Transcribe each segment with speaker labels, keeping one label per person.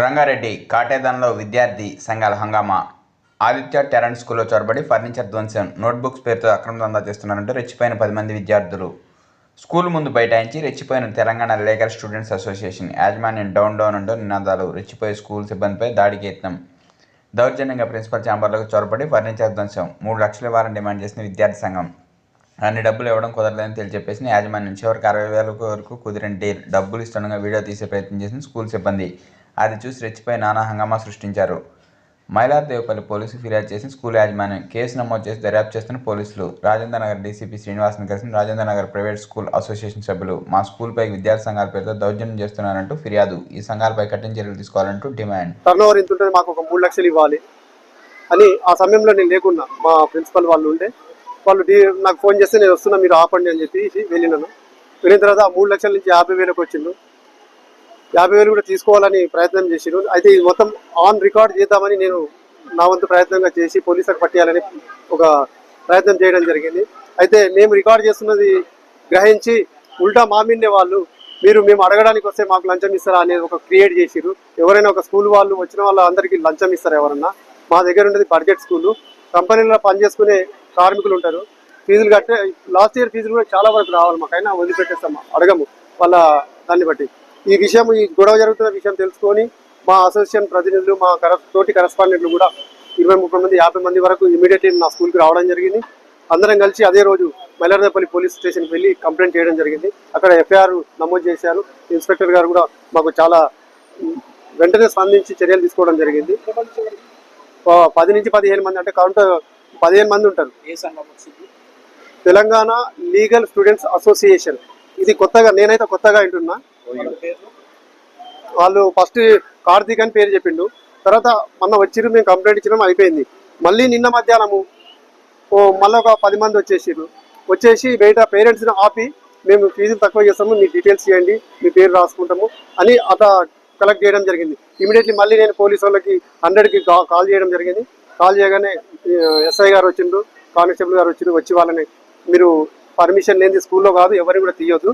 Speaker 1: రంగారెడ్డి కాటేదంలో విద్యార్థి సంఘాల హంగామా. ఆదిత్య టెరెంట్ స్కూల్లో చొరబడి ఫర్నిచర్ ధ్వంసం నోట్బుక్స్ పేరుతో అక్రమ దందా చేస్తున్నారంటూ రెచ్చిపోయిన పది మంది విద్యార్థులు. స్కూల్ ముందు బైఠాయించి రెచ్చిపోయిన తెలంగాణ లేకర్ స్టూడెంట్స్ అసోసియేషన్ యాజమాన్యం డౌన్ డౌన్ అంటూ నినాదాలు రెచ్చిపోయే స్కూల్ సిబ్బందిపై దాడికి యత్నం దౌర్జన్యంగా ప్రిన్సిపల్ ఛాంబర్లకు చొరబడి ఫర్నిచర్ ధ్వంసం మూడు లక్షల వారం డిమాండ్ చేసిన విద్యార్థి సంఘం. అన్ని డబ్బులు ఇవ్వడం కుదరలేదని తెలియజెప్పేసి యాజమాన్యం చివరికి అరవై వేల వరకు కుదిరిన డీల్ డబ్బులు ఇస్తుండగా వీడియో తీసే ప్రయత్నం చేసిన స్కూల్ సిబ్బంది. అది చూసి రెచ్చిపోయి నానా హంగామా సృష్టించారు. మైలార్దేవపల్లి పోలీసులు ఫిర్యాదు చేసి స్కూల్ యాజమాన్యం కేసు నమోదు చేసి దర్యాప్తు చేస్తున్న పోలీసులు రాజేంద్ర నగర్ డీసీపీ శ్రీనివాసన్ కలిసి Rajendra Nagar private school association సభ్యులు మా స్కూల్పై విద్యార్థి సంఘాల పేరుతో దౌర్జన్యం చేస్తున్నారంటూ ఫిర్యాదు. ఈ సంఘాలపై కఠిన చర్యలు తీసుకోవాలంటూ డిమాండ్.
Speaker 2: టర్న్ ఓవర్ ఇంత మాకు ఒక మూడు లక్షలు ఇవ్వాలి అని ఆ సమయంలో నేను లేకున్నా. మా ప్రిన్సిపల్ వాళ్ళు ఉంటే వాళ్ళు నాకు ఫోన్ చేస్తే నేను వస్తున్నా మీరు ఆపండి అని చెప్పి వెళ్ళినాను. వెళ్ళిన తర్వాత ఆ మూడు లక్షల నుంచి యాభై వేలకు వచ్చిండు. యాభై వేలు కూడా తీసుకోవాలని ప్రయత్నం చేసిరు అయితే ఇది మొత్తం ఆన్ రికార్డ్ చేద్దామని నేను నా వంతు ప్రయత్నంగా చేసి పోలీసులకు పట్టేయాలని ఒక ప్రయత్నం చేయడం జరిగింది. అయితే మేము రికార్డ్ చేస్తున్నది గ్రహించి ఉల్టా మా వాళ్ళు మీరు మేము అడగడానికి వస్తే మాకు లంచం ఇస్తారా అనేది ఒక క్రియేట్ చేసిరు ఎవరైనా ఒక స్కూల్ వాళ్ళు వచ్చిన వాళ్ళందరికీ లంచం ఇస్తారా ఎవరన్నా? మా దగ్గర ఉండేది బడ్జెట్ స్కూలు. కంపెనీలో పనిచేసుకునే కార్మికులు ఉంటారు. ఫీజులు కట్టే లాస్ట్ ఇయర్ ఫీజులు కూడా చాలా వరకు రావాలి మాకు అయినా వదిలిపెట్టేస్తాం అడగము వాళ్ళ దాన్ని బట్టి. ఈ విషయం ఈ గొడవ జరుగుతున్న విషయం తెలుసుకొని మా అసోసియేషన్ ప్రతినిధులు మా కర తోటి కరస్పాండెంట్లు కూడా ఇరవై ముప్పై మంది యాభై మంది వరకు ఇమీడియట్లీ నా స్కూల్కి రావడం జరిగింది. అందరం కలిసి అదే రోజు మైలార్దేపల్లి పోలీస్ స్టేషన్కి వెళ్ళి కంప్లైంట్ చేయడం జరిగింది. అక్కడ ఎఫ్ఐఆర్ నమోదు చేశారు. ఇన్స్పెక్టర్ గారు కూడా మాకు చాలా వెంటనే స్పందించి చర్యలు తీసుకోవడం జరిగింది. పది నుంచి పదిహేను మంది అంటే కౌంట్ పదిహేను మంది ఉంటారు. Telangana legal students association. ఇది కొత్తగా నేనైతే కొత్తగా వింటున్నా.
Speaker 3: వాళ్ళు
Speaker 2: ఫస్ట్ కార్తీక్ అని పేరు చెప్పిండు. తర్వాత మొన్న వచ్చిరు మేము కంప్లైంట్ ఇచ్చినాం అయిపోయింది. మళ్ళీ నిన్న మధ్యాహ్నము ఓ మళ్ళీ ఒక పది మంది వచ్చేసారు వచ్చేసి బయట పేరెంట్స్ని ఆపి మేము ఫీజులు తక్కువ చేస్తాము మీ డీటెయిల్స్ ఇవ్వండి మీ పేరు రాసుకుంటాము అని అత కలెక్ట్ చేయడం జరిగింది. ఇమీడియట్లీ మళ్ళీ నేను పోలీస్ వాళ్ళకి హండ్రెడ్కి కాల్ చేయడం జరిగింది. కాల్ చేయగానే ఎస్ఐ గారు వచ్చిండ్రు కానిస్టేబుల్ గారు వచ్చిండ్రు వచ్చి వాళ్ళని మీరు పర్మిషన్ లేని స్కూల్లో కాదు ఎవరిని కూడా తీయొద్దు.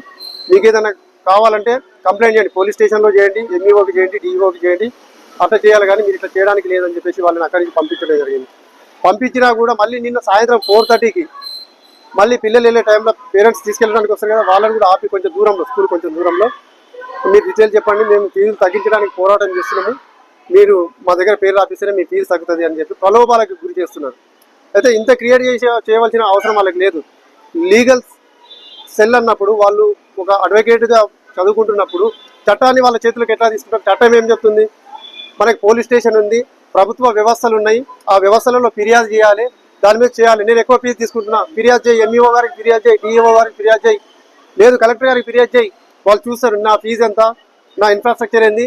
Speaker 2: మీకు ఏదైనా కావాలంటే కంప్లైంట్ చేయండి. పోలీస్ స్టేషన్లో చేయండి ఎంఈఓకి చేయండి డిఈఓకి చేయండి. అట్లా చేయాలి కానీ మీరు ఇట్లా చేయడానికి లేదని చెప్పేసి వాళ్ళని అక్కడి నుంచి పంపించడం జరిగింది. పంపించినా కూడా మళ్ళీ నిన్న సాయంత్రం ఫోర్ థర్టీకి మళ్ళీ పిల్లలు వెళ్ళే టైంలో పేరెంట్స్ తీసుకెళ్ళడానికి వస్తారు కదా వాళ్ళని కూడా ఆపి కొంచెం దూరంలో స్కూల్ కొంచెం దూరంలో. మీరు డీటెయిల్ చెప్పండి మేము ఫీజులు తగ్గించడానికి పోరాటం చేస్తున్నాము. మీరు మా దగ్గర పేరు రాపిస్తేనే మీ ఫీజు తగ్గుతుంది అని చెప్పి ప్రలోభాలకు గురి చేస్తున్నారు. అయితే ఇంత క్రియేట్ చేసే చేయవలసిన అవసరం వాళ్ళకి లేదు. లీగల్ సెల్ అన్నప్పుడు వాళ్ళు ఒక అడ్వకేట్గా చదువుకుంటున్నప్పుడు చట్టాన్ని వాళ్ళ చేతులకు ఎట్లా తీసుకుంటారు? చట్టం ఏం చెప్తుంది? మనకి పోలీస్ స్టేషన్ ఉంది ప్రభుత్వ వ్యవస్థలు ఉన్నాయి. ఆ వ్యవస్థలలో ఫిర్యాదు చేయాలి. దాని మీద చేయాలి. నేను ఎక్కువ ఫీజు తీసుకుంటున్నా. ఫిర్యాదు చేయి. ఎంఈఓ గారికి ఫిర్యాదు చేయి. డిఈఓ గారికి ఫిర్యాదు చేయి. లేదు కలెక్టర్ గారికి ఫిర్యాదు చేయి. వాళ్ళు చూస్తారు నా ఫీజు ఎంత? నా ఇన్ఫ్రాస్ట్రక్చర్ ఏంది?